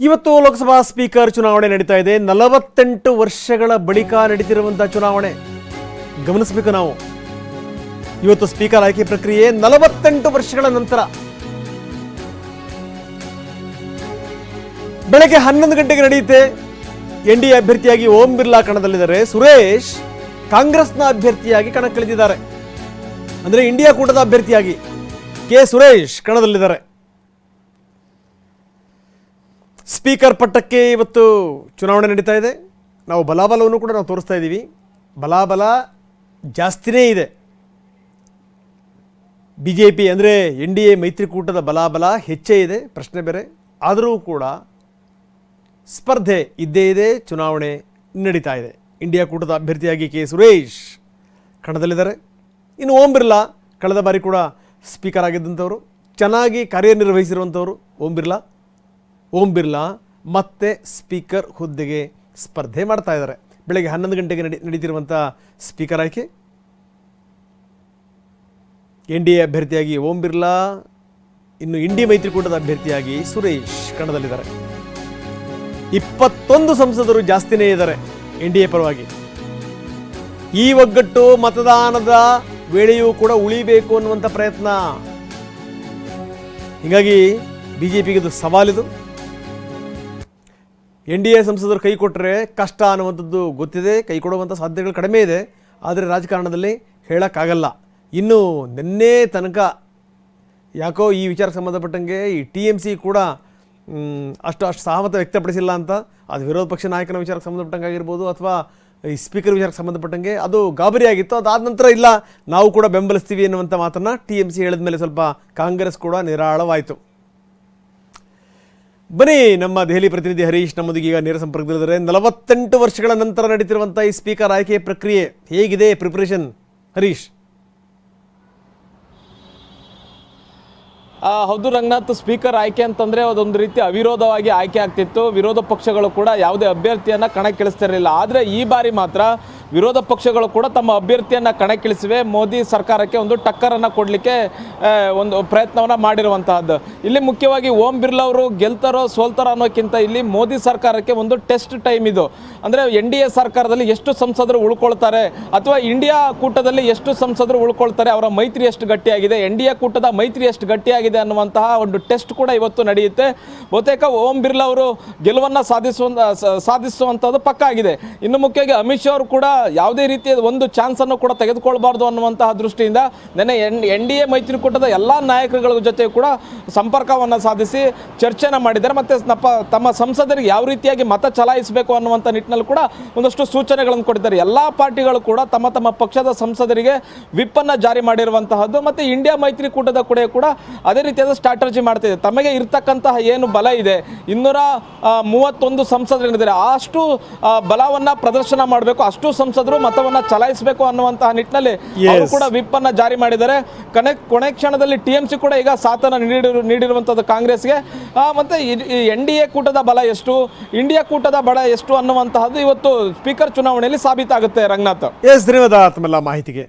ಇವತ್ತು ಲೋಕಸಭಾ ಸ್ಪೀಕರ್ ಚುನಾವಣೆ ನಡೀತಾ ಇದೆ. ನಲವತ್ತೆಂಟು ವರ್ಷಗಳ ಬಳಿಕ ನಡೀತಿರುವಂತಹ ಚುನಾವಣೆ. ಗಮನಿಸಬೇಕು ನಾವು. ಇವತ್ತು ಸ್ಪೀಕರ್ ಆಯ್ಕೆ ಪ್ರಕ್ರಿಯೆ ನಲವತ್ತೆಂಟು ವರ್ಷಗಳ ನಂತರ. ಬೆಳಗ್ಗೆ ಹನ್ನೊಂದು ಗಂಟೆಗೆ ನಡೆಯುತ್ತೆ. ಎನ್ ಡಿ ಅಭ್ಯರ್ಥಿಯಾಗಿ ಓಂ ಬಿರ್ಲಾ ಕಣದಲ್ಲಿದ್ದಾರೆ. ಸುರೇಶ್ ಕಾಂಗ್ರೆಸ್ನ ಅಭ್ಯರ್ಥಿಯಾಗಿ ಕಣಕ್ಕಿಳಿದಿದ್ದಾರೆ. ಅಂದ್ರೆ ಇಂಡಿಯಾ ಕೂಟದ ಅಭ್ಯರ್ಥಿಯಾಗಿ ಕೆ ಸುರೇಶ್ ಕಣದಲ್ಲಿದ್ದಾರೆ. ಸ್ಪೀಕರ್ ಪಟ್ಟಕ್ಕೆ ಇವತ್ತು ಚುನಾವಣೆ ನಡೀತಾ ಇದೆ. ನಾವು ಬಲಾಬಲವನ್ನು ಕೂಡ ನಾವು ತೋರಿಸ್ತಾ ಇದ್ದೀವಿ. ಬಲಾಬಲ ಜಾಸ್ತಿನೇ ಇದೆ. ಬಿ ಜೆ ಪಿ ಅಂದರೆ ಎನ್ ಡಿ ಎ ಮೈತ್ರಿಕೂಟದ ಬಲಾಬಲ ಹೆಚ್ಚೇ ಇದೆ, ಪ್ರಶ್ನೆ ಬೇರೆ. ಆದರೂ ಕೂಡ ಸ್ಪರ್ಧೆ ಇದ್ದೇ ಇದೆ, ಚುನಾವಣೆ ನಡೀತಾ ಇದೆ. ಇಂಡಿಯಾ ಕೂಟದ ಅಭ್ಯರ್ಥಿಯಾಗಿ ಕೆ ಸುರೇಶ್ ಕಣದಲ್ಲಿದ್ದಾರೆ. ಇನ್ನು ಓಂ ಬಿರ್ಲಾ ಕಳೆದ ಬಾರಿ ಕೂಡ ಸ್ಪೀಕರ್ ಆಗಿದ್ದಂಥವರು, ಚೆನ್ನಾಗಿ ಕಾರ್ಯನಿರ್ವಹಿಸಿರುವಂಥವರು ಓಂ ಬಿರ್ಲಾ. ಓಂ ಬಿರ್ಲಾ ಮತ್ತೆ ಸ್ಪೀಕರ್ ಹುದ್ದೆಗೆ ಸ್ಪರ್ಧೆ ಮಾಡ್ತಾ ಇದ್ದಾರೆ. ಬೆಳಗ್ಗೆ ಹನ್ನೊಂದು ಗಂಟೆಗೆ ನಡಿ ನಡೀತಿರುವಂಥ ಸ್ಪೀಕರ್ ಆಯ್ಕೆ. ಎನ್ ಡಿ ಎ ಅಭ್ಯರ್ಥಿಯಾಗಿ ಓಂ ಬಿರ್ಲಾ, ಇನ್ನು ಇಂಡಿ ಮೈತ್ರಿಕೂಟದ ಅಭ್ಯರ್ಥಿಯಾಗಿ ಸುರೇಶ್ ಕಣದಲ್ಲಿದ್ದಾರೆ. ಇಪ್ಪತ್ತೊಂದು ಸಂಸದರು ಜಾಸ್ತಿನೇ ಇದ್ದಾರೆ ಎನ್ ಡಿ ಎ ಪರವಾಗಿ. ಈ ಒಗ್ಗಟ್ಟು ಮತದಾನದ ವೇಳೆಯೂ ಕೂಡ ಉಳಿಬೇಕು ಅನ್ನುವಂಥ ಪ್ರಯತ್ನ. ಹೀಗಾಗಿ ಬಿಜೆಪಿಗೆ ಇದು ಸವಾಲಿದು. ಎನ್ ಡಿ ಎ ಸಂಸದರು ಕೈ ಕೊಟ್ಟರೆ ಕಷ್ಟ ಅನ್ನುವಂಥದ್ದು ಗೊತ್ತಿದೆ, ಕೈ ಕೊಡುವಂಥ ಸಾಧ್ಯತೆಗಳು ಕಡಿಮೆ ಇದೆ. ಆದರೆ ರಾಜಕಾರಣದಲ್ಲಿ ಹೇಳೋಕ್ಕಾಗಲ್ಲ. ಇನ್ನು ನಿನ್ನೆ ತನಕ ಯಾಕೋ ಈ ವಿಚಾರಕ್ಕೆ ಸಂಬಂಧಪಟ್ಟಂಗೆ ಈ ಟಿ ಎಂ ಸಿ ಕೂಡ ಅಷ್ಟು ಅಷ್ಟು ಸಹಮತ ವ್ಯಕ್ತಪಡಿಸಿಲ್ಲ ಅಂತ, ಅದು ವಿರೋಧ ಪಕ್ಷ ನಾಯಕನ ವಿಚಾರಕ್ಕೆ ಸಂಬಂಧಪಟ್ಟಂಗೆ ಆಗಿರ್ಬೋದು ಅಥವಾ ಈ ಸ್ಪೀಕರ್ ವಿಚಾರಕ್ಕೆ ಸಂಬಂಧಪಟ್ಟಂಗೆ ಅದು ಗಾಬರಿಯಾಗಿತ್ತು ಅದಾದ ನಂತರ ಇಲ್ಲ. ನಾವು ಕೂಡ ಬೆಂಬಲಿಸ್ತೀವಿ ಎನ್ನುವಂಥ ಮಾತನ್ನು ಟಿ ಎಂ ಸಿ ಹೇಳಿದ ಮೇಲೆ ಸ್ವಲ್ಪ ಕಾಂಗ್ರೆಸ್ ಕೂಡ ನಿರಾಳವಾಯಿತು. ಬನ್ನಿ, ನಮ್ಮ ದೆಹಲಿ ಪ್ರತಿನಿಧಿ ಹರೀಶ್ ನಮ್ಮೊಂದಿಗೆ ಈಗ ನೇರ ಸಂಪರ್ಕದಲ್ಲಿದ್ದಾರೆ. ನಲವತ್ತೆಂಟು ವರ್ಷಗಳ ನಂತರ ನಡೀತಿರುವಂತಹ ಈ ಸ್ಪೀಕರ್ ಆಯ್ಕೆ ಪ್ರಕ್ರಿಯೆ ಹೇಗಿದೆ? ಪ್ರಿಪರೇಷನ್ ಹರೀಶ್. ಹೌದು ರಂಗನಾಥ್ ಸ್ಪೀಕರ್ ಆಯ್ಕೆ ಅಂತಂದ್ರೆ ಅದೊಂದು ರೀತಿ ಅವಿರೋಧವಾಗಿ ಆಯ್ಕೆ ಆಗ್ತಿತ್ತು. ವಿರೋಧ ಪಕ್ಷಗಳು ಕೂಡ ಯಾವುದೇ ಅಭ್ಯರ್ಥಿಯನ್ನ ಕಣಕ್ಕಿಳಿಸ್ತಿರಲಿಲ್ಲ. ಆದರೆ ಈ ಬಾರಿ ಮಾತ್ರ ವಿರೋಧ ಪಕ್ಷಗಳು ಕೂಡ ತಮ್ಮ ಅಭ್ಯರ್ಥಿಯನ್ನು ಕಣಕ್ಕಿಳಿಸಿವೆ. ಮೋದಿ ಸರ್ಕಾರಕ್ಕೆ ಒಂದು ಟಕ್ಕರನ್ನು ಕೊಡಲಿಕ್ಕೆ ಒಂದು ಪ್ರಯತ್ನವನ್ನು ಮಾಡಿರುವಂತಹದ್ದು. ಇಲ್ಲಿ ಮುಖ್ಯವಾಗಿ ಓಂ ಬಿರ್ಲಾ ಅವರು ಗೆಲ್ತಾರೋ ಸೋಲ್ತಾರೋ ಅನ್ನೋಕ್ಕಿಂತ ಇಲ್ಲಿ ಮೋದಿ ಸರ್ಕಾರಕ್ಕೆ ಒಂದು ಟೆಸ್ಟ್ ಟೈಮ್ ಇದು. ಅಂದರೆ ಎನ್ ಡಿ ಎ ಸರ್ಕಾರದಲ್ಲಿ ಎಷ್ಟು ಸಂಸದರು ಉಳ್ಕೊಳ್ತಾರೆ, ಅಥವಾ ಇಂಡಿಯಾ ಕೂಟದಲ್ಲಿ ಎಷ್ಟು ಸಂಸದರು ಉಳ್ಕೊಳ್ತಾರೆ, ಅವರ ಮೈತ್ರಿ ಎಷ್ಟು ಗಟ್ಟಿಯಾಗಿದೆ, ಎನ್ ಡಿ ಎ ಕೂಟದ ಮೈತ್ರಿ ಎಷ್ಟು ಗಟ್ಟಿಯಾಗಿದೆ ಅನ್ನುವಂತಹ ಒಂದು ಟೆಸ್ಟ್ ಕೂಡ ಇವತ್ತು ನಡೆಯುತ್ತೆ. ಬಹುತೇಕ ಓಂ ಬಿರ್ಲಾ ಅವರು ಗೆಲುವನ್ನು ಸಾಧಿಸುವ ಸಾಧಿಸುವಂಥದ್ದು ಪಕ್ಕ ಆಗಿದೆ. ಇನ್ನು ಮುಖ್ಯವಾಗಿ ಅಮಿತ್ ಶಾ ಅವರು ಕೂಡ ಯಾವುದೇ ರೀತಿಯ ಒಂದು ಚಾನ್ಸನ್ನು ಕೂಡ ತೆಗೆದುಕೊಳ್ಬಾರ್ದು ಅನ್ನುವಂತಹ ದೃಷ್ಟಿಯಿಂದ ನೆನೆ ಎನ್ ಎನ್ ಡಿ ಎ ಮೈತ್ರಿಕೂಟದ ಎಲ್ಲ ನಾಯಕರುಗಳ ಜೊತೆ ಕೂಡ ಸಂಪರ್ಕವನ್ನು ಸಾಧಿಸಿ ಚರ್ಚೆನ ಮಾಡಿದ್ದಾರೆ. ಮತ್ತು ತಮ್ಮ ತಮ್ಮ ಸಂಸದರಿಗೆ ಯಾವ ರೀತಿಯಾಗಿ ಮತ ಚಲಾಯಿಸಬೇಕು ಅನ್ನುವಂಥ ನಿಟ್ಟಿನಲ್ಲಿ ಕೂಡ ಒಂದಷ್ಟು ಸೂಚನೆಗಳನ್ನು ಕೊಟ್ಟಿದ್ದಾರೆ. ಎಲ್ಲ ಪಾರ್ಟಿಗಳು ಕೂಡ ತಮ್ಮ ತಮ್ಮ ಪಕ್ಷದ ಸಂಸದರಿಗೆ ವಿಪ್ಪನ್ನು ಜಾರಿ ಮಾಡಿರುವಂತಹದ್ದು ಮತ್ತು ಇಂಡಿಯಾ ಮೈತ್ರಿಕೂಟದ ಕೂಡ ಕೂಡ ಅದೇ ರೀತಿಯಾದ ಸ್ಟ್ರಾಟಜಿ ಮಾಡ್ತಿದೆ ತಮಗೆ ಇರ್ತಕ್ಕಂತಹ ಏನು ಬಲ ಇದೆ? ಇನ್ನೂರ ಮೂವತ್ತೊಂದು ಸಂಸದರಿದ್ದಾರೆ. ಅಷ್ಟು ಬಲವನ್ನು ಪ್ರದರ್ಶನ ಮಾಡಬೇಕು, ಅಷ್ಟು ಸಂಸದರು ಮತವನ್ನ ಚಲಾಯಿಸಬೇಕು ಅನ್ನುವಂತಹ ನಿಟ್ಟಿನಲ್ಲಿ ಅವರು ಕೂಡ ವಿಪ್ ಅನ್ನ ಜಾರಿ ಮಾಡಿದ್ದಾರೆ. ಕೊನೆ ಕೊನೆ ಕ್ಷಣದಲ್ಲಿ ಟಿಎಂಸಿ ಎಂ ಸಿ ಕೂಡ ಈಗ ಸಾಥನ ನೀಡಿರು ನೀಡಿರುವಂಥದ್ದು ಕಾಂಗ್ರೆಸ್ಗೆ. ಮತ್ತೆ ಎನ್ ಡಿ ಎ ಕೂಟದ ಬಲ ಎಷ್ಟು? ಇಂಡಿಯಾ ಕೂಟದ ಬಲ ಎಷ್ಟು ಅನ್ನುವಂತಹದ್ದು ಇವತ್ತು ಸ್ಪೀಕರ್ ಚುನಾವಣೆಯಲ್ಲಿ ಸಾಬೀತಾಗುತ್ತೆ ರಂಗನಾಥ್. ಎಸ್ ಧನ್ಯವಾದ ತಮ್ಮೆಲ್ಲ ಮಾಹಿತಿಗೆ.